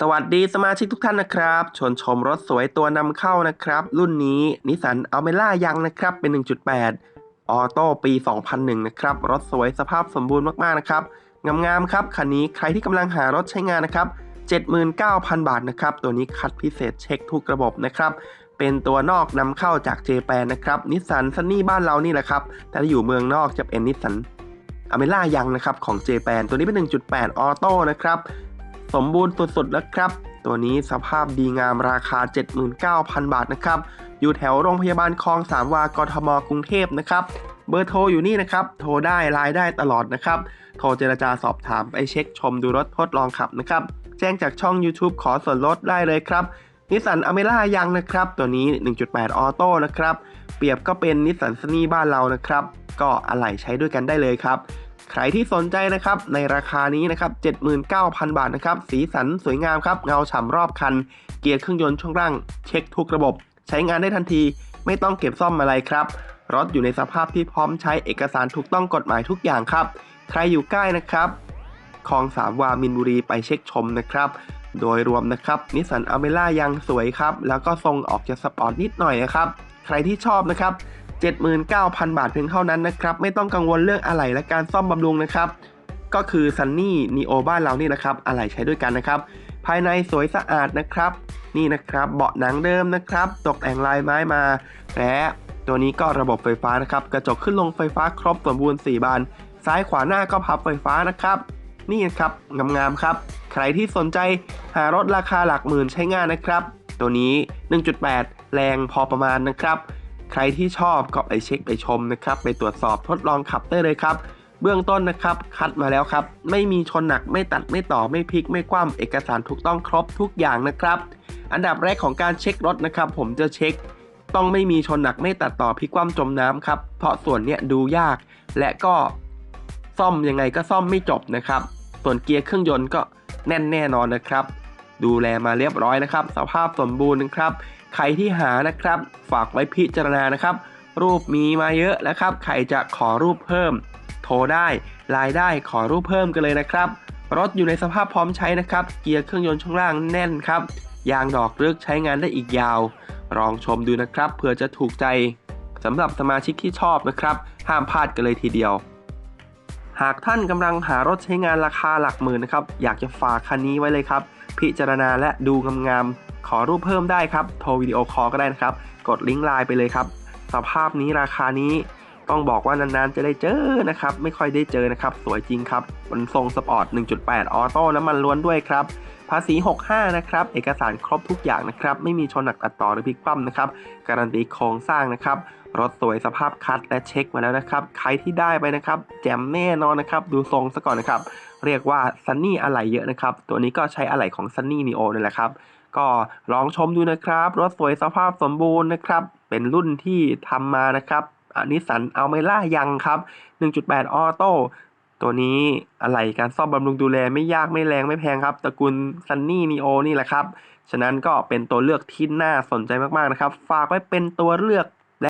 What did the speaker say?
สวัสดีสมาชิกทุกท่านนะครับ ชวนชมรถสวยตัวนำเข้านะครับ รุ่นนี้นิสสันอัลเมล่ายังนะครับ เป็น 1.8 ออโต้ปี 2001 นะครับ รถสวยสภาพสมบูรณ์มาก ๆ นะครับ งามๆครับ คันนี้ใครที่กำลังหารถใช้งานนะครับ 79,000 บาทนะครับ ตัวนี้คัดพิเศษเช็คทุกระบบนะครับ เป็นตัวนอกนำเข้าจากเจแปนนะครับนิสสันซันนี่บ้านเรานี่แหละครับแต่ถ้าอยู่เมืองนอกจะเป็นนิสสันอเมล่ายังนะครับของเจแปนตัวนี้เป็น 1.8 ออโต้นะครับ สมบูรณ์สุดๆแล้วครับ ตัวนี้สภาพดีงามราคา 79,000 บาทนะครับ อยู่แถวโรงพยาบาลคลองสามวากรทมกรุงเทพนะครับเบอร์โทรอยู่นี่นะครับ โทรได้ไลน์ได้ตลอดนะครับ โทรเจรจาสอบถามไปเช็คชมดูรถทดลองขับนะครับ แจ้งจากช่อง YouTube ขอส่วนลดได้เลยครับนิสสันอเมร่ายังนะครับ ตัวนี้ 1.8 ออโต้นะครับ เปรียบก็เป็นนิสสันสนีบ้านเรานะครับ ก็อะไหล่ใช้ด้วยกันได้เลยครับ ใครที่สนใจนะครับในราคานี้นะครับ79,000 บาทนะครับสีสันสวยงามครับเงาฉ่ำรอบคัน เกียร์เครื่องยนต์ช่วงล่างเช็คทุกระบบ ใช้งานได้ทันที ไม่ต้องเก็บซ่อมอะไรครับรถอยู่ในสภาพที่พร้อมใช้เอกสารถูกต้องกฎหมายทุกอย่างครับ ใครอยู่ใกล้นะครับคลองสามวามินบุรีไปเช็คชมนะครับ โดยรวมนะครับนิสสันอเมล่ายังสวยครับ แล้วก็ทรงออกจะสปอร์ตนิดหน่อยนะครับ ใครที่ชอบนะครับ 79,000 บาทเพียงเท่านั้นนะครับ ไม่ต้องกังวลเรื่องอะไหล่และการซ่อมบำรุงนะครับ ก็คือซันนี่นีโอบ้านเรานี่นะครับ อะไหล่ใช้ด้วยกันนะครับ ภายในสวยสะอาดนะครับ นี่นะครับ เบาะหนังเดิมนะครับ ตกแต่งลายไม้มา และตัวนี้ก็ระบบไฟฟ้านะครับ กระจกขึ้นลงไฟฟ้าครบสมบูรณ์ 4 บาน ซ้ายขวาหน้าก็พับไฟฟ้านะครับ นี่นะครับงามๆครับ ใครที่สนใจหารถราคาหลักหมื่นใช้งานนะครับ ตัวนี้ 1.8 แรงพอประมาณนะครับ ใครที่ชอบก็ไปเช็คไปชมนะครับ ไปตรวจสอบทดลองขับได้เลยครับ เบื้องต้นนะครับ คัดมาแล้วครับ ไม่มีชนหนักไม่ตัดไม่ต่อไม่พลิกไม่คว่ำเอกสารถูกต้องครบทุกอย่างนะครับ อันดับแรกของการเช็ครถนะครับ ผมจะเช็ค ต้องไม่มีชนหนักไม่ตัดต่อพลิกคว่ำจมน้ำครับเพราะส่วนเนี้ยดูยาก และก็ซ่อมยังไงก็ซ่อมไม่จบนะครับ ส่วนเกียร์เครื่องยนต์ก็แน่นแน่นอนนะครับ ดูแลมาเรียบร้อยนะครับ สภาพสมบูรณ์นะครับใครที่หานะครับ ฝากไว้พิจารณานะครับ รูปมีมาเยอะแล้วครับใครจะขอรูปเพิ่ม โทรได้ไลน์ได้ขอรูปเพิ่มกันเลยนะครับ รถอยู่ในสภาพพร้อมใช้นะครับ เกียร์เครื่องยนต์ช่วงล่างแน่นครับ ยางดอกเลือกใช้งานได้อีกยาว ลองชมดูนะครับเผื่อจะถูกใจสำหรับสมาชิกที่ชอบนะครับ ห้ามพลาดกันเลยทีเดียว หากท่านกำลังหารถใช้งานราคาหลักหมื่นนะครับ อยากจะฝากคันนี้ไว้เลยครับ พิจารณาและดูงามๆ ขอรูปเพิ่มได้ครับ โทรวิดีโอคอลก็ได้นะครับ กดลิงก์ไลน์ไปเลยครับ สภาพนี้ราคานี้ ต้องบอกว่านานๆจะได้เจอนะครับ ไม่ค่อยได้เจอนะครับ สวยจริงครับมันทรงสปอร์ต 1.8 ออโต้น้ำมันล้วนด้วยครับ ภาษี 65 นะครับ เอกสารครบทุกอย่างนะครับ ไม่มีชนหนักตัดต่อหรือพลิกคว่ำนะครับ การันตีโครงสร้างนะครับ รถสวยสภาพคัดและเช็คมาแล้วนะครับ ใครที่ได้ไปนะครับ แจ่มแน่นอนนะครับ ดูทรงซะก่อนนะครับ เรียกว่าซันนี่อะไหล่เยอะนะครับ ตัวนี้ก็ใช้อะไหล่ของซันนี่นีโอนี่แหละครับ ก็ลองชมดูนะครับ รถสวยสภาพสมบูรณ์นะครับ เป็นรุ่นที่ทำมานะครับ นิสสันเอาเมล่ายังครับ 1.8 ออโต้ตัวนี้อะไรการซ่อมบำรุงดูแลไม่ยากไม่แรงไม่แพงครับตระกูลซันนี่นีโอนี่แหละครับ ฉะนั้นก็เป็นตัวเลือกที่น่าสนใจมากๆนะครับ ฝากไว้เป็นตัวเลือก